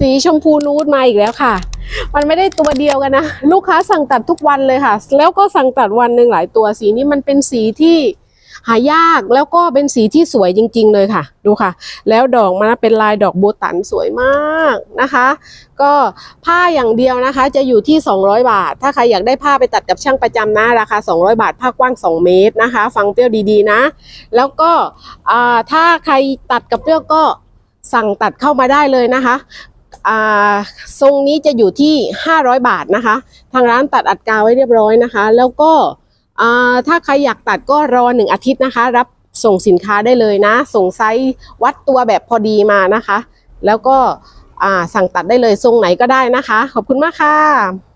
สีชมพูนูดมาอีกแล้วค่ะ มันไม่ได้ตัวเดียวกันนะ ลูกค้าสั่งตัดทุกวันเลยค่ะ แล้วก็สั่งตัดวันหนึ่งหลายตัวสีนี้มันเป็นสีที่หายากแล้วก็เป็นสีที่สวยจริง ๆ เลยค่ะ ดูค่ะ แล้วดอกมันเป็นลายดอกโบตันสวยมากนะคะ ก็ผ้าอย่างเดียวนะคะ จะอยู่ที่ 200 บาท ถ้าใครอยากได้ผ้าไปตัดกับช่างประจำนะราคา 200 บาทผ้ากว้าง 2 เมตรนะคะ ฟังเปรี้ยวดีๆนะ แล้วก็ถ้าใครตัดกับเปรี้ยวก็สั่งตัดเข้ามาได้เลยนะคะ ทรงนี้จะอยู่ที่ 500 บาทนะคะ ทางร้านตัดอัดกาวไว้เรียบร้อยนะคะ แล้วก็ถ้าใครอยากตัดก็รอหนึ่งอาทิตย์นะคะ รับส่งสินค้าได้เลยนะ ส่งไซส์วัดตัวแบบพอดีมานะคะ แล้วก็สั่งตัดได้เลยทรงไหนก็ได้นะคะ ขอบคุณมากค่ะ